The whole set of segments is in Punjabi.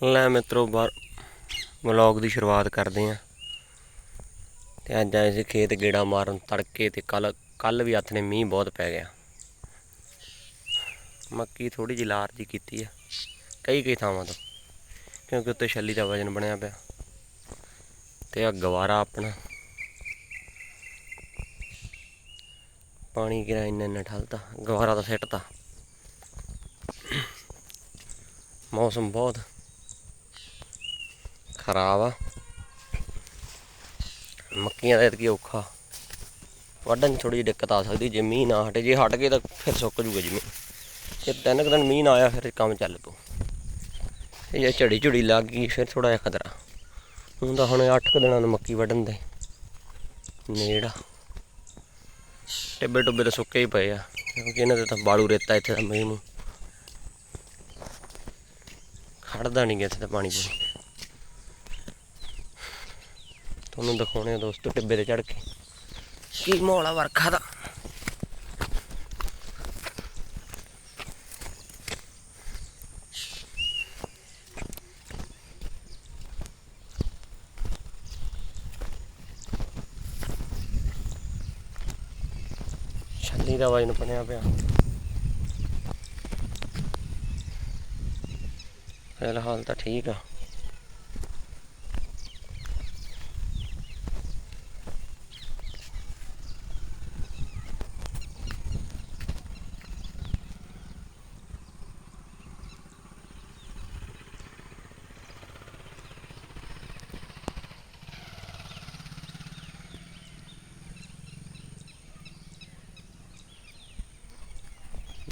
ਲੈ ਮਿੱਤਰੋ ਵਲੌਗ ਦੀ ਸ਼ੁਰੂਆਤ ਕਰਦੇ ਆਂ ਤੇ ਅੱਜ ਆਏ ਸੀ ਖੇਤ ਗੇੜਾ ਮਾਰਨ ਤੜਕੇ ਤੇ ਕੱਲ ਕੱਲ ਵੀ ਹੱਥ ਨੇ ਮੀਂਹ ਬਹੁਤ ਪੈ ਗਿਆ। ਮੱਕੀ ਥੋੜੀ ਜਿਹੀ ਲਾਰ ਜੀ ਕੀਤੀ ਆ, ਕਈ ਕਈ ਥਾਵਾਂ ਤੋਂ, ਕਿਉਂਕਿ ਉੱਤੇ ਛੱਲੀ ਦਾ ਵਜਨ ਬਣਿਆ ਪਿਆ। ਤੇ ਆ ਗਵਾਰਾ ਆਪਣਾ। ਪਾਣੀ ਕਿਰਾ ਇੰਨਾ ਇੰਨਾ ਠਲਦਾ, ਗਵਾਰਾ ਤਾਂ ਸਿੱਟਦਾ। ਮੌਸਮ ਬਹੁਤ ਖਰਾਬ ਆ। ਮੱਕੀਆਂ ਦਾ ਇਤਕੀ ਔਖਾ। ਵੱਢਣ 'ਚ ਥੋੜੀ ਜਿਹੀ ਦਿੱਕਤ ਆ ਸਕਦੀ, ਜੇ ਮੀਂਹ ਨਾ ਹਟੇ, ਜੇ ਹਟ ਗਏ ਤਾਂ ਫਿਰ ਸੁੱਕ ਜੂਗਾ ਜ਼ਮੀਨ ਜੇ ਤਿੰਨ ਕੁ ਦਿਨ ਮੀਂਹ ਨਾ ਆਇਆ, ਫਿਰ ਕੰਮ ਚੱਲ ਪਊ। ਜੇ ਝੜੀ ਝੁੜੀ ਲੱਗ ਗਈ, ਫਿਰ ਥੋੜਾ ਜਿਹਾ ਖਤਰਾ। ਹੁਣ ਤਾਂ ਹੁਣ 8 ਕੁ ਦਿਨਾਂ ਨੂੰ ਮੱਕੀ ਵੱਢਣ ਦੇ ਨੇੜਾ ਟਿੱਬੇ ਟੁੱਬੇ ਤਾਂ ਸੁੱਕੇ ਹੀ ਪਏ ਆ, ਕਿਉਂਕਿ ਇਹਨਾਂ ਦੇ ਤਾਂ ਬਾਲੂ ਰੇਤਾ ਇੱਥੇ ਦਾ ਮੀਂਹ ਨੂੰ ਖੜਦਾ ਨਹੀਂ ਗਿਆ ਇੱਥੇ ਤਾਂ ਪਾਣੀ ਪੂਣੀ। ਤੁਹਾਨੂੰ ਦਿਖਾਉਣੇ ਆ ਦੋਸਤੋ ਟਿੱਬੇ ਤੇ ਚੜ ਕੇ। ਕੀ ਮਾਹੌਲ ਆ ਵਰਖਾ ਦਾ? ਛੱਲੀ ਦਾ ਵਜਨ ਬਣਿਆ ਪਿਆ। ਫਿਲਹਾਲ ਤਾਂ ਠੀਕ ਆ।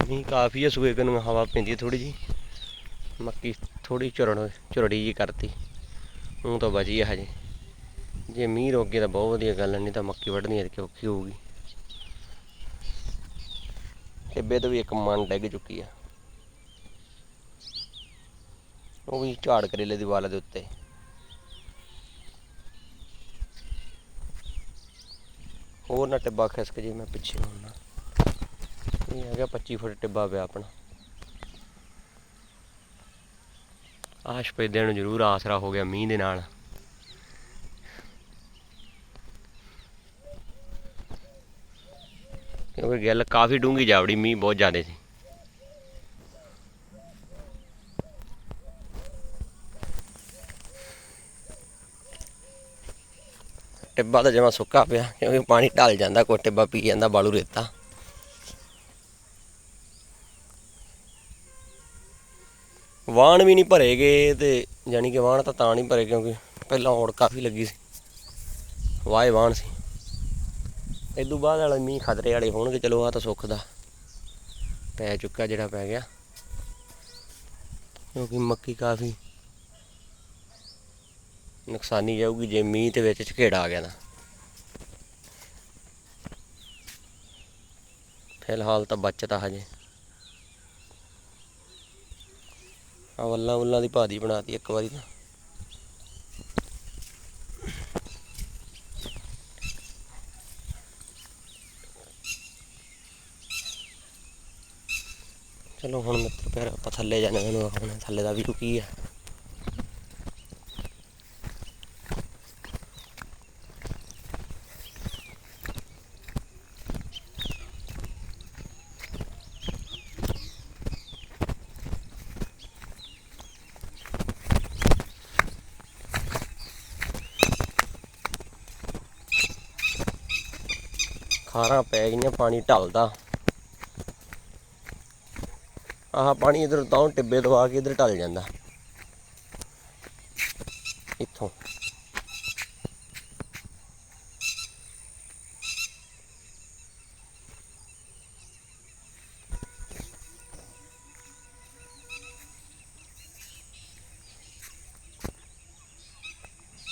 ਮੀਂਹ ਕਾਫੀ ਆ ਸੂਏ ਨੂੰ ਹਵਾ ਪੈਂਦੀ ਹੈ ਥੋੜੀ ਜੀ ਮੱਕੀ ਥੋੜੀ ਝੁਰੜ ਝੁਰੜੀ ਜੀ ਕਰਤੀ। ਉਹ ਤਾਂ ਬਚੀ ਆ ਹਜੇ। ਜੇ ਮੀਂਹ ਰੁਕ ਗਿਆ ਤਾਂ ਬਹੁਤ ਵਧੀਆ ਗੱਲ ਆ, ਨਹੀਂ ਤਾਂ ਮੱਕੀ ਵੱਢਣੀ ਐਤਕੀ ਔਖੀ ਹੋਊਗੀ। ਟਿੱਬੇ ਤੋਂ ਵੀ ਇੱਕ ਮਨ ਡਿੱਗ ਚੁੱਕੀ ਆ। ਉਹ ਵੀ ਝਾੜ ਕਰੇਲੇ ਦੀ ਵਾਲ ਦੇ ਉੱਤੇ। ਹੋਰ ਨਾ ਟਿੱਬਾ ਖਿਸਕ ਜੇ ਮੈਂ ਪਿੱਛੇ ਹੁੰਨਾ ਇਹ ਹੈਗਾ 25 ਫੁੱਟ ਟਿੱਬਾ ਪਿਆ ਆਪਣਾ। ਆਸ਼ ਪੈਦਿਆਂ ਨੂੰ ਜ਼ਰੂਰ ਆਸਰਾ ਹੋ ਗਿਆ ਮੀਂਹ ਦੇ ਨਾਲ। ਕਿਉਂਕਿ ਗੱਲ ਕਾਫੀ ਡੂੰਗੀ ਜਾਵੜੀ, ਮੀਂਹ ਬਹੁਤ ਜ਼ਿਆਦਾ ਸੀ। ਟਿੱਬਾ ਤਾਂ ਜਮਾ ਸੁੱਕਾ ਪਿਆ, ਕਿਉਂਕਿ ਪਾਣੀ ਢਲ ਜਾਂਦਾ, ਕੋਈ ਟਿੱਬਾ ਪੀ ਜਾਂਦਾ, ਬਾਲੂ ਰੇਤਾ। ਵਾਹਣ ਵੀ ਨਹੀਂ ਭਰੇ ਗਏ ਤੇ ਯਾਨੀ ਕਿ ਵਾਹਣ ਤਾਂ ਤਾਂ ਨਹੀਂ ਭਰੇ ਕਿਉਂਕਿ ਪਹਿਲਾਂ ਔੜ ਕਾਫੀ ਲੱਗੀ ਸੀ। ਵਾਏ ਵਾਣ ਸੀ। ਇਦੋਂ ਬਾਅਦ ਵਾਲੇ ਮੀਂਹ ਖਤਰੇ ਵਾਲੇ ਹੋਣਗੇ, ਚਲੋ ਆ ਤਾਂ ਸੁੱਖ ਦਾ। ਪੈ ਚੁੱਕਾ ਜਿਹੜਾ ਪੈ ਗਿਆ। ਕਿਉਂਕਿ ਮੱਕੀ ਕਾਫੀ ਨੁਕਸਾਨੀ ਜਾਊਗੀ ਜੇ ਮੀਂਹ ਦੇ ਵਿੱਚ ਝਕੇੜਾ ਆ ਗਿਆ ਤਾਂ। ਫਿਲਹਾਲ ਤਾਂ ਬਚਤ ਹਜੇ। ਆ ਵੱਲਾਂ ਵੱਲਾਂ ਦੀ ਭਾਦੀ ਬਣਾਤੀ ਇੱਕ ਵਾਰੀ ਤਾਂ। ਚਲੋ ਹੁਣ ਮਿੱਤਰ ਫਿਰ ਆਪਾਂ ਥੱਲੇ ਜਾਣੇ ਮੈਨੂੰ ਹੁਣ ਥੱਲੇ ਦਾ ਵੀ ਕੀ ਆ। ਖਾਰਾਂ ਪੈ ਗਈਆਂ, ਪਾਣੀ ਢਲਦਾ। ਆਹ ਪਾਣੀ ਇਧਰ ਤਾਂ ਟਿੱਬੇ ਦਵਾ ਕੇ ਇਧਰ ਢਲ ਜਾਂਦਾ। ਇੱਥੋਂ।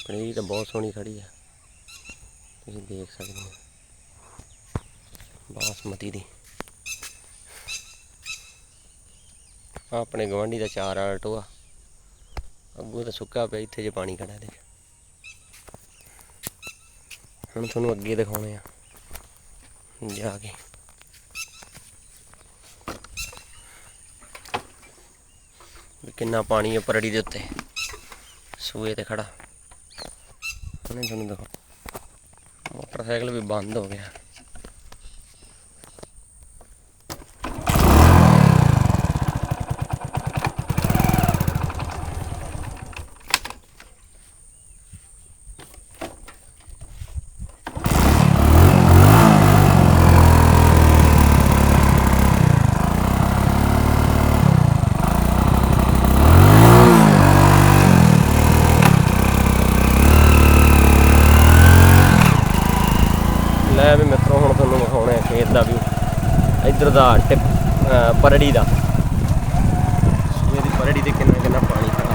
ਪਨੀਰੀ ਤਾਂ ਬਹੁਤ ਸੋਹਣੀ ਖੜੀ ਆ। ਤੁਸੀਂ ਦੇਖ ਸਕਦੇ ਹੋ। ਬਾਸਮਤੀ ਦੀ। ਆਹ ਆਪਣੇ ਗਵਾਂਢੀ ਦਾ ਚਾਰ ਵਾਲਾ ਟੋਆ। ਅੱਗੋਂ ਤਾਂ ਸੁੱਕਾ ਪਿਆ, ਇੱਥੇ ਜੇ ਪਾਣੀ ਖੜਾ ਇਹਦੇ ਹੁਣ ਤੁਹਾਨੂੰ ਅੱਗੇ ਦਿਖਾਉਣੇ ਆ। ਜਾ ਕੇ। ਵੀ ਕਿੰਨਾ ਪਾਣੀ ਹੈ ਪਰੜੀ ਦੇ ਉੱਤੇ। ਸੂਏ ਤੇ ਖੜਾ ਉਹਨੇ ਤੁਹਾਨੂੰ ਦਿਖਾ ਮੋਟਰਸਾਈਕਲ ਵੀ ਬੰਦ ਹੋ ਗਿਆ ਲੈ ਵੀ ਮਿੱਤਰੋ ਹੁਣ ਤੁਹਾਨੂੰ ਵਿਖਾਉਣਾ ਹੈ ਖੇਤ ਦਾ ਵੀ ਇੱਧਰ ਦਾ ਟਿਪ ਪਰੜੀ ਦਾ। ਸੂਏ ਦੀ ਪਰੜੀ ਤੇ ਕਿੰਨਾ ਕਿੰਨਾ ਪਾਣੀ ਖੜਾ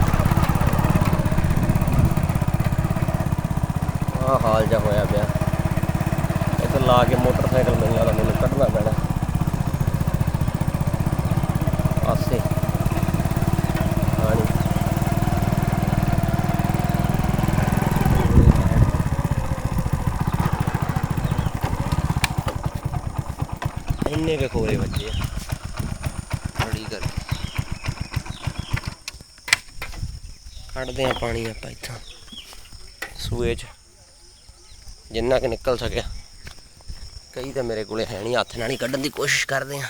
ਆ ਹਾਲ ਜਾ ਹੋਇਆ ਪਿਆ। ਇੱਥੇ ਲਾ ਕੇ ਮੋਟਰਸਾਈਕਲ ਮੈਨੂੰ ਲੱਗਦਾ ਮੈਨੂੰ ਕੱਢਣਾ ਪੈਣਾ। ਆਸੇ ਪਾਣੀ ਇੰਨੇ ਕੇ ਖੋਰੇ ਬੱਚੇ ਆ? ਬੜੀ ਗੱਲ। ਕੱਢਦੇ ਆ ਪਾਣੀ ਆਪਾਂ ਇੱਥੋਂ, ਸੂਏ ਚ। ਜਿੰਨਾ ਕਿ ਨਿਕਲ ਸਕਿਆ। ਕਈ ਤਾਂ ਮੇਰੇ ਕੋਲੇ ਹੈ ਨਹੀਂ, ਹੱਥ ਨਾਲ ਹੀ ਕੱਢਣ ਦੀ ਕੋਸ਼ਿਸ਼ ਕਰਦੇ ਆ